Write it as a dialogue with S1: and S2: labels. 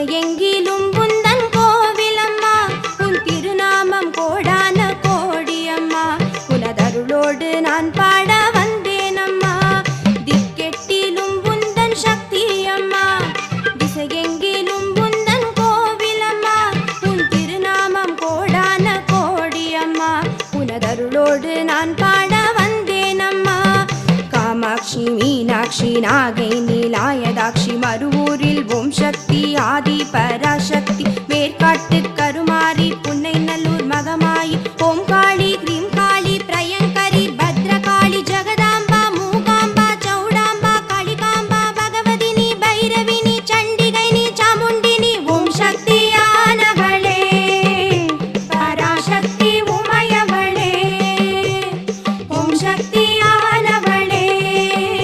S1: திசையெங்கிலும் புந்தன் கோவிலம்மா உன் திருநாமம் கோடான கோடி அம்மா உனதருளோடு நான் பாட வந்தேன் அம்மா திக்கெட்டிலும் புந்தன் சக்தி அம்மா திசையெங்கிலும் புந்தன் கோவிலம்மா. உன் திருநாமம் கோடான கோடி அம்மா உனதருளோடு நான் பாட மீனாட்சி நாகை நீலாயதாட்சி மறுவூரில் ஓம் சக்தி ஆதி பராசக்தி. வேர்காட்டு கருமாரி புன்னை நல்லூர் மகமாயி ஓம் காளி கிரீம் காளி பிரயங்கரி பத்ரகாளி ஜெகதாம்பா மூகாம்பா சௌடாம்பா காளிகாம்பா பகவதினி பைரவி.